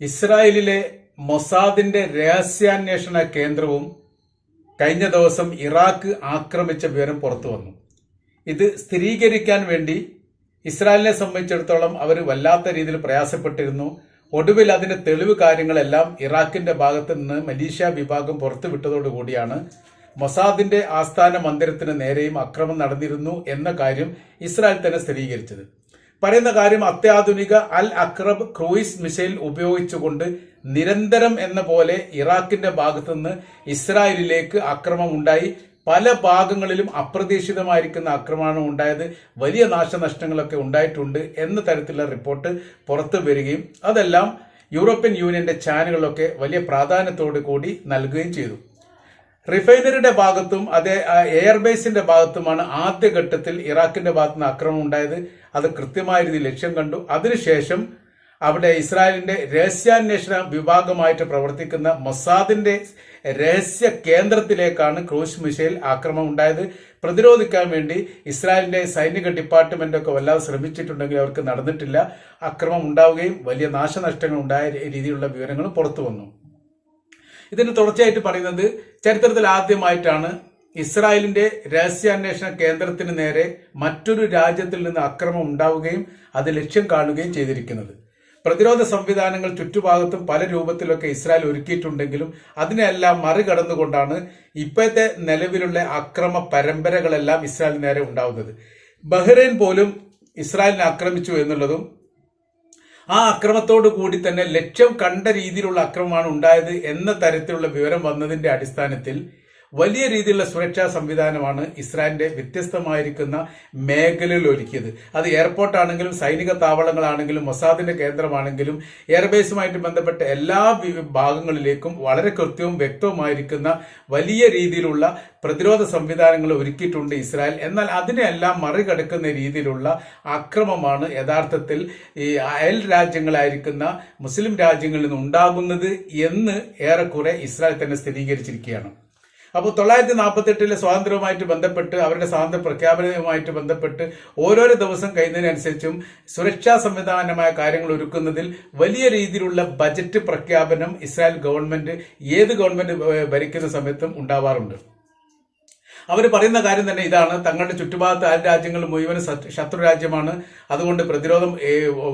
ഇസ്രായേലിലെ മൊസാദിന്റെ രഹസ്യാന്വേഷണ കേന്ദ്രവും കഴിഞ്ഞ ദിവസം ഇറാഖ് ആക്രമിച്ച വിവരം പുറത്തു വന്നു. ഇത് സ്ഥിരീകരിക്കാൻ വേണ്ടി ഇസ്രായേലിനെ സംബന്ധിച്ചിടത്തോളം അവർ വല്ലാത്ത രീതിയിൽ പ്രയാസപ്പെട്ടിരുന്നു. ഒടുവിൽ അതിന്റെ തെളിവ് കാര്യങ്ങളെല്ലാം ഇറാഖിന്റെ ഭാഗത്ത് നിന്ന് മലീഷ്യ വിഭാഗം പുറത്തുവിട്ടതോടുകൂടിയാണ് മൊസാദിന്റെ ആസ്ഥാന മന്ദിരത്തിന് നേരെയും അക്രമം നടന്നിരുന്നു എന്ന കാര്യം ഇസ്രായേൽ തന്നെ സ്ഥിരീകരിച്ചത്. പറയുന്ന കാര്യം അത്യാധുനിക അൽ അക്രബ് ക്രൂയിസ് മിസൈൽ ഉപയോഗിച്ചുകൊണ്ട് നിരന്തരം എന്ന പോലെ ഇറാഖിന്റെ ഭാഗത്തുനിന്ന് ഇസ്രായേലിലേക്ക് അക്രമം ഉണ്ടായി. പല ഭാഗങ്ങളിലും അപ്രതീക്ഷിതമായിരിക്കുന്ന ആക്രമണം ഉണ്ടായത്. വലിയ നാശനഷ്ടങ്ങളൊക്കെ ഉണ്ടായിട്ടുണ്ട് എന്ന തരത്തിലുള്ള റിപ്പോർട്ട് പുറത്തു വരികയും അതെല്ലാം യൂറോപ്യൻ യൂണിയന്റെ ചാനലുകളൊക്കെ വലിയ പ്രാധാന്യത്തോടു കൂടി നൽകുകയും ചെയ്തു. റിഫൈനറിയുടെ ഭാഗത്തും അതേ എയർബേസിന്റെ ഭാഗത്തുമാണ് ആദ്യഘട്ടത്തിൽ ഇറാഖിന്റെ ഭാഗത്തുനിന്ന് ആക്രമണം ഉണ്ടായത്. അത് കൃത്യമായ രീതിയിൽ ലക്ഷ്യം കണ്ടു. അതിനുശേഷം അവിടെ ഇസ്രായേലിന്റെ രഹസ്യാന്വേഷണ വിഭാഗമായിട്ട് പ്രവർത്തിക്കുന്ന മൊസാദിന്റെ രഹസ്യ കേന്ദ്രത്തിലേക്കാണ് ക്രൂസ് മിസൈൽ ആക്രമണം ഉണ്ടായത്. പ്രതിരോധിക്കാൻ വേണ്ടി ഇസ്രായേലിന്റെ സൈനിക ഡിപ്പാർട്ട്മെന്റ് ഒക്കെ വല്ലാതെ ശ്രമിച്ചിട്ടുണ്ടെങ്കിൽ അവർക്ക് നടന്നിട്ടില്ല. അക്രമം ഉണ്ടാവുകയും വലിയ നാശനഷ്ടങ്ങൾ ഉണ്ടായ രീതിയിലുള്ള വിവരങ്ങൾ പുറത്തു വന്നു. ഇതിന് തുടർച്ചയായിട്ട് പറയുന്നത് ചരിത്രത്തിൽ ആദ്യമായിട്ടാണ് ഇസ്രായേലിന്റെ രഹസ്യാന്വേഷണ കേന്ദ്രത്തിന് നേരെ മറ്റൊരു രാജ്യത്തിൽ നിന്ന് അക്രമം ഉണ്ടാവുകയും അത് ലക്ഷ്യം കാണുകയും ചെയ്തിരിക്കുന്നത്. പ്രതിരോധ സംവിധാനങ്ങൾ ചുറ്റുഭാഗത്തും പല രൂപത്തിലൊക്കെ ഇസ്രായേൽ ഒരുക്കിയിട്ടുണ്ടെങ്കിലും അതിനെല്ലാം മറികടന്നുകൊണ്ടാണ് ഇപ്പോഴത്തെ നിലവിലുള്ള അക്രമ പരമ്പരകളെല്ലാം ഇസ്രായേലിന് നേരെ ഉണ്ടാവുന്നത്. ബഹ്റൈൻ പോലും ഇസ്രായേലിനെ ആക്രമിച്ചു എന്നുള്ളതും ആ അക്രമത്തോടു കൂടി തന്നെ ലക്ഷ്യം കണ്ട രീതിയിലുള്ള അക്രമമാണ് ഉണ്ടായത് എന്ന തരത്തിലുള്ള വിവരം വന്നതിന്റെ അടിസ്ഥാനത്തിൽ വലിയ രീതിയിലുള്ള സുരക്ഷാ സംവിധാനമാണ് ഇസ്രായേലിന്റെ വ്യത്യസ്തമായിരിക്കുന്ന മേഖലയിൽ ഒരുക്കിയത് അത് എയർപോർട്ടാണെങ്കിലും സൈനിക താവളങ്ങളാണെങ്കിലും മൊസാദിന്റെ കേന്ദ്രമാണെങ്കിലും എയർബേസുമായിട്ട് ബന്ധപ്പെട്ട എല്ലാ ഭാഗങ്ങളിലേക്കും വളരെ കൃത്യവും വ്യക്തവുമായിരിക്കുന്ന വലിയ രീതിയിലുള്ള പ്രതിരോധ സംവിധാനങ്ങൾ ഒരുക്കിയിട്ടുണ്ട് ഇസ്രായേൽ. എന്നാൽ അതിനെല്ലാം മറികടക്കുന്ന രീതിയിലുള്ള അക്രമമാണ് യഥാർത്ഥത്തിൽ ഈ അയൽ രാജ്യങ്ങളായിരിക്കുന്ന മുസ്ലിം രാജ്യങ്ങളിൽ നിന്ന് ഉണ്ടാകുന്നത് എന്ന് ഏറെക്കുറെ ഇസ്രായേൽ തന്നെ സ്ഥിരീകരിച്ചിരിക്കുകയാണ്. അപ്പോൾ തൊള്ളായിരത്തി നാൽപ്പത്തി എട്ടിലെ സ്വാതന്ത്ര്യവുമായിട്ട് ബന്ധപ്പെട്ട് അവരുടെ സ്വാതന്ത്ര്യ പ്രഖ്യാപനവുമായിട്ട് ബന്ധപ്പെട്ട് ഓരോരോ ദിവസം കഴിയുന്നതിനനുസരിച്ചും സുരക്ഷാ സംവിധാനമായ കാര്യങ്ങൾ ഒരുക്കുന്നതിൽ വലിയ രീതിയിലുള്ള ബജറ്റ് പ്രഖ്യാപനം ഇസ്രായേൽ ഗവൺമെന്റ് ഏത് ഗവൺമെന്റ് ഭരിക്കുന്ന സമയത്തും ഉണ്ടാവാറുണ്ട്. അവർ പറയുന്ന കാര്യം തന്നെ ഇതാണ്. തങ്ങളുടെ ചുറ്റുഭാഗത്ത് അയൽ രാജ്യങ്ങൾ മുഴുവൻ ശത്രു- രാജ്യമാണ്. അതുകൊണ്ട് പ്രതിരോധം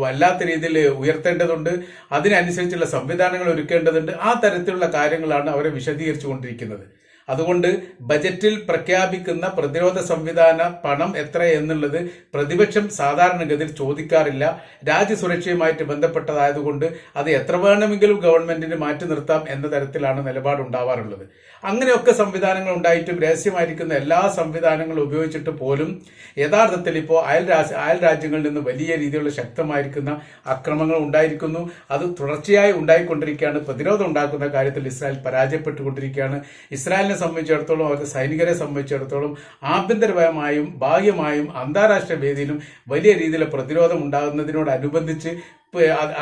വല്ലാത്ത രീതിയിൽ ഉയർത്തേണ്ടതുണ്ട്. അതിനനുസരിച്ചുള്ള സംവിധാനങ്ങൾ ഒരുക്കേണ്ടതുണ്ട്. ആ തരത്തിലുള്ള കാര്യങ്ങളാണ് അവരെ വിശദീകരിച്ചു കൊണ്ടിരിക്കുന്നത് അതുകൊണ്ട് ബജറ്റിൽ പ്രഖ്യാപിക്കുന്ന പ്രതിരോധ സംവിധാന പണം എത്ര എന്നുള്ളത് പ്രതിപക്ഷം സാധാരണഗതിയിൽ ചോദിക്കാറില്ല. രാജ്യസുരക്ഷയുമായിട്ട് ബന്ധപ്പെട്ടതായതുകൊണ്ട് അത് എത്ര വേണമെങ്കിലും ഗവൺമെന്റിന് മാറ്റി നിർത്താം എന്ന തരത്തിലാണ് നിലപാടുണ്ടാവാറുള്ളത്. അങ്ങനെയൊക്കെ സംവിധാനങ്ങൾ ഉണ്ടായിട്ടും രഹസ്യമായിരിക്കുന്ന എല്ലാ സംവിധാനങ്ങളും ഉപയോഗിച്ചിട്ട് പോലും യഥാർത്ഥത്തിൽ ഇപ്പോൾ അയൽ അയൽ രാജ്യങ്ങളിൽ നിന്ന് വലിയ രീതിയിലുള്ള ശക്തമായിരിക്കുന്ന അക്രമങ്ങൾ ഉണ്ടായിരിക്കുന്നു. അത് തുടർച്ചയായി ഉണ്ടായിക്കൊണ്ടിരിക്കുകയാണ്. പ്രതിരോധം ഉണ്ടാക്കുന്ന കാര്യത്തിൽ ഇസ്രായേൽ പരാജയപ്പെട്ടുകൊണ്ടിരിക്കുകയാണ്. ഇസ്രായേലിനെ സംബന്ധിച്ചിടത്തോളം അവർക്ക് സൈനികരെ സംബന്ധിച്ചിടത്തോളം ആഭ്യന്തരപരമായും ബാഹ്യമായും അന്താരാഷ്ട്ര വേദിയിലും വലിയ രീതിയിലെ പ്രതിരോധം ഉണ്ടാകുന്നതിനോടനുബന്ധിച്ച്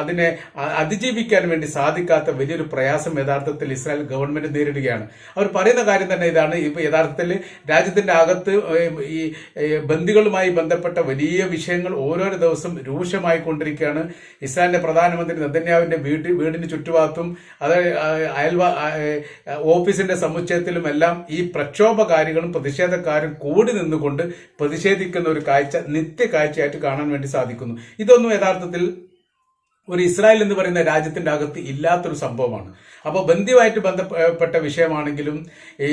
അതിനെ അതിജീവിക്കാൻ വേണ്ടി സാധിക്കാത്ത വലിയൊരു പ്രയാസം യഥാർത്ഥത്തിൽ ഇസ്രായേൽ ഗവൺമെന്റ് നേരിടുകയാണ്. അവർ പറയുന്ന കാര്യം തന്നെ ഇതാണ്. ഇപ്പൊ യഥാർത്ഥത്തിൽ രാജ്യത്തിന്റെ അകത്ത് ഈ ബന്ദികളുമായി ബന്ധപ്പെട്ട വലിയ വിഷയങ്ങൾ ഓരോരോ ദിവസം രൂക്ഷമായി കൊണ്ടിരിക്കുകയാണ് ഇസ്രായേലിന്റെ പ്രധാനമന്ത്രി നെതന്യാവിന്റെ വീട് വീടിന് ചുറ്റുഭാഗത്തും അത് അയൽവാ ഓഫീസിന്റെ സമുച്ചയത്തിലും എല്ലാം ഈ പ്രക്ഷോഭകാരികളും പ്രതിഷേധക്കാരും കൂടി നിന്നുകൊണ്ട് പ്രതിഷേധിക്കുന്ന ഒരു കാഴ്ച നിത്യ കാഴ്ചയായിട്ട് കാണാൻ വേണ്ടി സാധിക്കുന്നു. ഇതൊന്നും യഥാർത്ഥത്തിൽ ഒരു ഇസ്രായേൽ എന്ന് പറയുന്ന രാജ്യത്തിന്റെ അകത്ത് ഇല്ലാത്തൊരു സംഭവമാണ്. അപ്പോൾ ബന്ധിയുമായിട്ട് ബന്ധപ്പെട്ട വിഷയമാണെങ്കിലും ഈ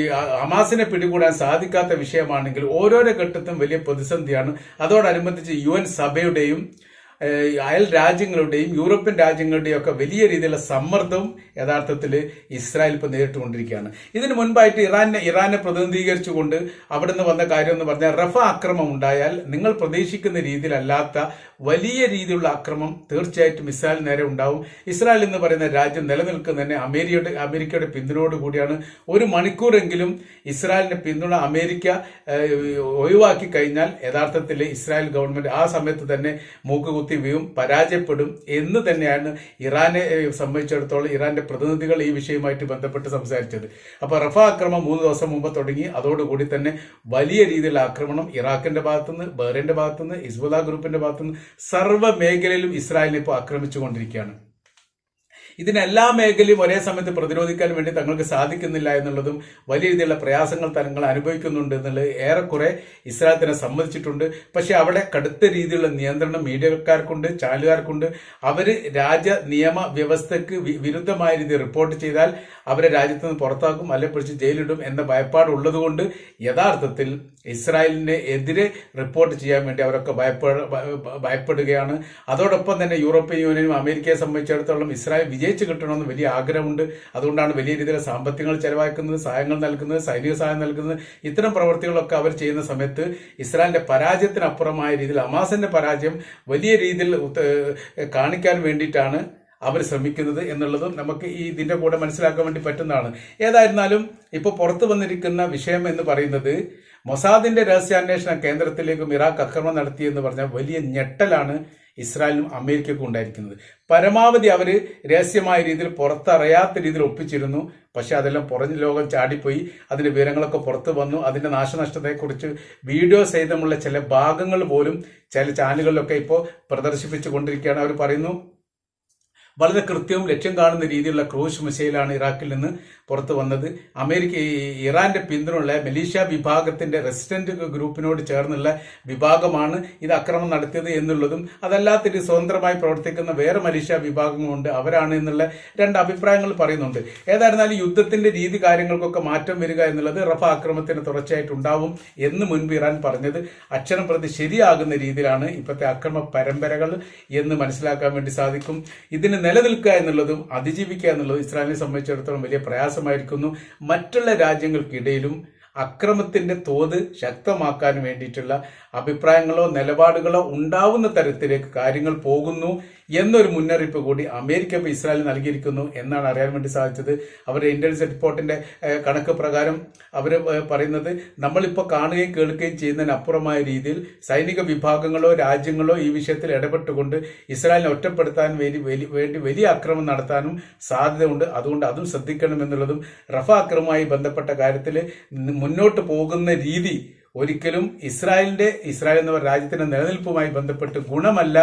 അമാസിനെ പിടികൂടാൻ സാധിക്കാത്ത വിഷയമാണെങ്കിലും ഓരോരോ ഘട്ടത്തും വലിയ പ്രതിസന്ധിയാണ്. അതോടനുബന്ധിച്ച് യു സഭയുടെയും അയൽ രാജ്യങ്ങളുടെയും യൂറോപ്യൻ രാജ്യങ്ങളുടെയും ഒക്കെ വലിയ രീതിയിലുള്ള സമ്മർദ്ദവും യഥാർത്ഥത്തിൽ ഇസ്രായേൽ ഇപ്പോൾ നേരിട്ടുകൊണ്ടിരിക്കുകയാണ്. ഇതിനു മുൻപായിട്ട് ഇറാനെ ഇറാനെ പ്രതിനിധീകരിച്ചുകൊണ്ട് അവിടെ നിന്ന് വന്ന കാര്യം എന്ന് പറഞ്ഞാൽ റഫ ആക്രമം ഉണ്ടായാൽ നിങ്ങൾ പ്രതീക്ഷിക്കുന്ന രീതിയിലല്ലാത്ത വലിയ രീതിയിലുള്ള ആക്രമം തീർച്ചയായിട്ടും ഇസ്രായേൽ നേരെ ഉണ്ടാവും. ഇസ്രായേൽ എന്ന് പറയുന്ന രാജ്യം നിലനിൽക്കുന്നതന്നെ അമേരിക്കയുടെ അമേരിക്കയുടെ പിന്തുണയോട് കൂടിയാണ്. ഒരു മണിക്കൂറെങ്കിലും ഇസ്രായേലിന്റെ പിന്തുണ അമേരിക്ക ഒഴിവാക്കി കഴിഞ്ഞാൽ യഥാർത്ഥത്തിൽ ഇസ്രായേൽ ഗവൺമെന്റ് ആ സമയത്ത് തന്നെ മൂക്കുകുത്തി വീഴും പരാജയപ്പെടും എന്ന് തന്നെയാണ് ഇറാനെ സംബന്ധിച്ചിടത്തോളം ഇറാന്റെ പ്രതിനിധികൾ ഈ വിഷയവുമായിട്ട് ബന്ധപ്പെട്ട് സംസാരിച്ചത്. അപ്പോൾ റഫ ആക്രമണം മൂന്ന് ദിവസം മുമ്പ് തുടങ്ങി. അതോടുകൂടി തന്നെ വലിയ രീതിയിലുള്ള ആക്രമണം ഇറാഖിന്റെ ഭാഗത്തുനിന്ന് ബഹ്റൈന്റെ ഭാഗത്തുനിന്ന് ഹിസ്ബുല്ല ഗ്രൂപ്പിന്റെ ഭാഗത്തുനിന്ന് സർവ മേഖലയിലും ഇസ്രായേലിനെ ഇപ്പോൾ ആക്രമിച്ചുകൊണ്ടിരിക്കുകയാണ്. ഇതിനെല്ലാ മേഖലയും ഒരേ സമയത്ത് പ്രതിരോധിക്കാൻ വേണ്ടി തങ്ങൾക്ക് സാധിക്കുന്നില്ല എന്നുള്ളതും വലിയ രീതിയിലുള്ള പ്രയാസങ്ങൾ തങ്ങൾ അനുഭവിക്കുന്നുണ്ട് എന്നുള്ളത് ഏറെക്കുറെ ഇസ്രായേൽ തന്നെ സമ്മതിച്ചിട്ടുണ്ട്. പക്ഷെ അവിടെ കടുത്ത രീതിയിലുള്ള നിയന്ത്രണം മീഡിയക്കാർക്കുണ്ട് ചാനലുകാർക്കുണ്ട്. അവർ രാജ്യ നിയമ വ്യവസ്ഥയ്ക്ക് വിരുദ്ധമായ രീതിയിൽ റിപ്പോർട്ട് ചെയ്താൽ അവരെ രാജ്യത്ത് നിന്ന് പുറത്താക്കും അല്ലെ പിടിച്ച് ജയിലിടും എന്ന ഭയപ്പാട് ഉള്ളതുകൊണ്ട് യഥാർത്ഥത്തിൽ ഇസ്രായേലിനെ എതിരെ റിപ്പോർട്ട് ചെയ്യാൻ വേണ്ടി അവരൊക്കെ ഭയപ്പെ ഭയ- ഭയപ്പെടുകയാണ്. അതോടൊപ്പം തന്നെ യൂറോപ്യൻ യൂണിയനും അമേരിക്കയെ സംബന്ധിച്ചിടത്തോളം ഇസ്രായേൽ വിജയിച്ചു കിട്ടണമെന്ന് വലിയ ആഗ്രഹമുണ്ട്. അതുകൊണ്ടാണ് വലിയ രീതിയിൽ സാമ്പത്തികങ്ങൾ ചെലവാക്കുന്നത് സഹായങ്ങൾ നൽകുന്നത് സൈനിക സഹായം നൽകുന്നത്. ഇത്തരം പ്രവർത്തികളൊക്കെ അവർ ചെയ്യുന്ന സമയത്ത് ഇസ്രായേലിന്റെ പരാജയത്തിനപ്പുറമായ രീതിയിൽ അമാസിന്റെ പരാജയം വലിയ രീതിയിൽ കാണിക്കാൻ വേണ്ടിയിട്ടാണ് അവർ ശ്രമിക്കുന്നത് എന്നുള്ളതും നമുക്ക് ഈ ഇതിന്റെ കൂടെ മനസ്സിലാക്കാൻ വേണ്ടി പറ്റുന്നതാണ്. ഏതായിരുന്നാലും ഇപ്പോൾ പുറത്തു വന്നിരിക്കുന്ന വിഷയം എന്ന് പറയുന്നത് മൊസാദിന്റെ രഹസ്യാന്വേഷണ കേന്ദ്രത്തിലേക്കും ഇറാഖ് ആക്രമണം നടത്തിയെന്ന് പറഞ്ഞ വലിയ ഞെട്ടലാണ്. ഇസ്രായേലിനും അമേരിക്കയ്ക്കും ഉണ്ടായിരിക്കുന്നത്. പരമാവധി അവർ രഹസ്യമായ രീതിയിൽ പുറത്തറിയാത്ത രീതിയിൽ ഒപ്പിച്ചിരുന്നു. പക്ഷെ അതെല്ലാം പുറഞ്ഞ ലോകം ചാടിപ്പോയി. അതിന്റെ വിവരങ്ങളൊക്കെ പുറത്തു വന്നു. അതിന്റെ നാശനഷ്ടത്തെക്കുറിച്ച് വീഡിയോ സഹിതമുള്ള ചില ഭാഗങ്ങൾ പോലും ചില ചാനലുകളിലൊക്കെ ഇപ്പോൾ പ്രദർശിപ്പിച്ചു കൊണ്ടിരിക്കുകയാണ്. അവർ പറയുന്നു വളരെ കൃത്യവും ലക്ഷ്യം കാണുന്ന രീതിയിലുള്ള ക്രൂസ് മിസൈലാണ് ഇറാഖിൽ നിന്ന് പുറത്തു വന്നത്. അമേരിക്ക ഇറാന്റെ പിന്തുണയുള്ള മലേഷ്യ വിഭാഗത്തിന്റെ റെസിഡന്റ് ഗ്രൂപ്പിനോട് ചേർന്നുള്ള വിഭാഗമാണ് ഇത് അക്രമം നടത്തിയത് എന്നുള്ളതും അതല്ലാത്തൊരു സ്വതന്ത്രമായി പ്രവർത്തിക്കുന്ന വേറെ മലേഷ്യ വിഭാഗങ്ങളുണ്ട് അവരാണ് എന്നുള്ള രണ്ട് അഭിപ്രായങ്ങൾ പറയുന്നുണ്ട്. ഏതായിരുന്നാലും യുദ്ധത്തിന്റെ രീതി കാര്യങ്ങൾക്കൊക്കെ മാറ്റം വരിക എന്നുള്ളത് റഫ അക്രമത്തിന് തുടർച്ചയായിട്ടുണ്ടാവും എന്ന് മുൻപ് ഇറാൻ പറഞ്ഞത്. അക്ഷരം പ്രതി ശരിയാകുന്ന രീതിയിലാണ് ഇപ്പോഴത്തെ അക്രമ പരമ്പരകൾ എന്ന് മനസ്സിലാക്കാൻ വേണ്ടി സാധിക്കും. ഇതിന് നിലനിൽക്കുക എന്നുള്ളതും അതിജീവിക്കുക എന്നുള്ളതും ഇസ്രായേലിനെ സംബന്ധിച്ചിടത്തോളം വലിയ പ്രയാസമായിരിക്കുന്നു മറ്റുള്ള രാജ്യങ്ങൾക്കിടയിലും അക്രമത്തിന്റെ തോത് ശക്തമാക്കാൻ വേണ്ടിയിട്ടുള്ള അഭിപ്രായങ്ങളോ നിലപാടുകളോ ഉണ്ടാവുന്ന തരത്തിലേക്ക് കാര്യങ്ങൾ പോകുന്നു എന്നൊരു മുന്നറിയിപ്പ് കൂടി അമേരിക്ക ഇപ്പോൾ ഇസ്രായേൽ നൽകിയിരിക്കുന്നു എന്നാണ് അറിയാൻ വേണ്ടി സാധിച്ചത്. അവരുടെ ഇന്റലിജൻസ് റിപ്പോർട്ടിന്റെ കണക്ക് പ്രകാരം അവർ പറയുന്നത് നമ്മളിപ്പോൾ കാണുകയും കേൾക്കുകയും ചെയ്യുന്നതിനപ്പുറമായ രീതിയിൽ സൈനിക വിഭാഗങ്ങളോ രാജ്യങ്ങളോ ഈ വിഷയത്തിൽ ഇടപെട്ടുകൊണ്ട് ഇസ്രായേലിനെ ഒറ്റപ്പെടുത്താൻ വേണ്ടി വേണ്ടി വലിയ അക്രമം നടത്താനും സാധ്യതയുണ്ട്. അതുകൊണ്ട് അതും ശ്രദ്ധിക്കണം എന്നുള്ളതും റഫ അക്രമവുമായി ബന്ധപ്പെട്ട കാര്യത്തിൽ മുന്നോട്ട് പോകുന്ന രീതി ഒരിക്കലും ഇസ്രായേലിന്റെ ഇസ്രായേൽ എന്ന രാജ്യത്തിന്റെ നിലനിൽപ്പുമായി ബന്ധപ്പെട്ട് ഗുണമല്ല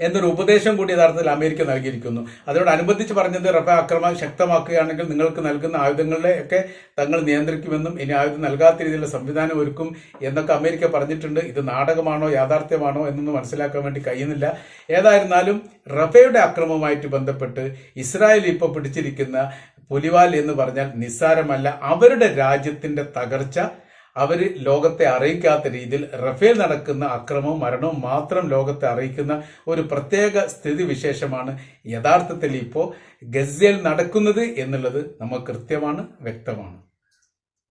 എന്നൊരു ഉപദേശം കൂടി യഥാർത്ഥത്തിൽ അമേരിക്ക നൽകിയിരിക്കുന്നു. അതിനോടനുബന്ധിച്ച് പറഞ്ഞത് റഫ ആക്രമണം ശക്തമാക്കുകയാണെങ്കിൽ നിങ്ങൾക്ക് നൽകുന്ന ആയുധങ്ങളെ ഒക്കെ തങ്ങൾ നിയന്ത്രിക്കുമെന്നും ഇനി ആയുധം നൽകാത്ത രീതിയിലുള്ള സംവിധാനം ഒരുക്കും എന്നൊക്കെ അമേരിക്ക പറഞ്ഞിട്ടുണ്ട്. ഇത് നാടകമാണോ യാഥാർത്ഥ്യമാണോ എന്നൊന്നും മനസ്സിലാക്കാൻ വേണ്ടി കഴിയുന്നില്ല. ഏതായിരുന്നാലും റഫയുടെ അക്രമവുമായിട്ട് ബന്ധപ്പെട്ട് ഇസ്രായേൽ ഇപ്പോൾ പിടിച്ചിരിക്കുന്ന പുലിവാൽ എന്ന് പറഞ്ഞാൽ നിസ്സാരമല്ല അവരുടെ രാജ്യത്തിന്റെ തകർച്ച അവർ ലോകത്തെ അറിയിക്കാത്ത രീതിയിൽ റഫേൽ നടക്കുന്ന അക്രമവും മരണവും മാത്രം ലോകത്തെ അറിയിക്കുന്ന ഒരു പ്രത്യേക സ്ഥിതിവിശേഷമാണ് യഥാർത്ഥത്തിൽ ഇപ്പോൾ ഗസയിൽ നടക്കുന്നത് എന്നുള്ളത് നമുക്ക് കൃത്യമാണ് വ്യക്തമാണ്.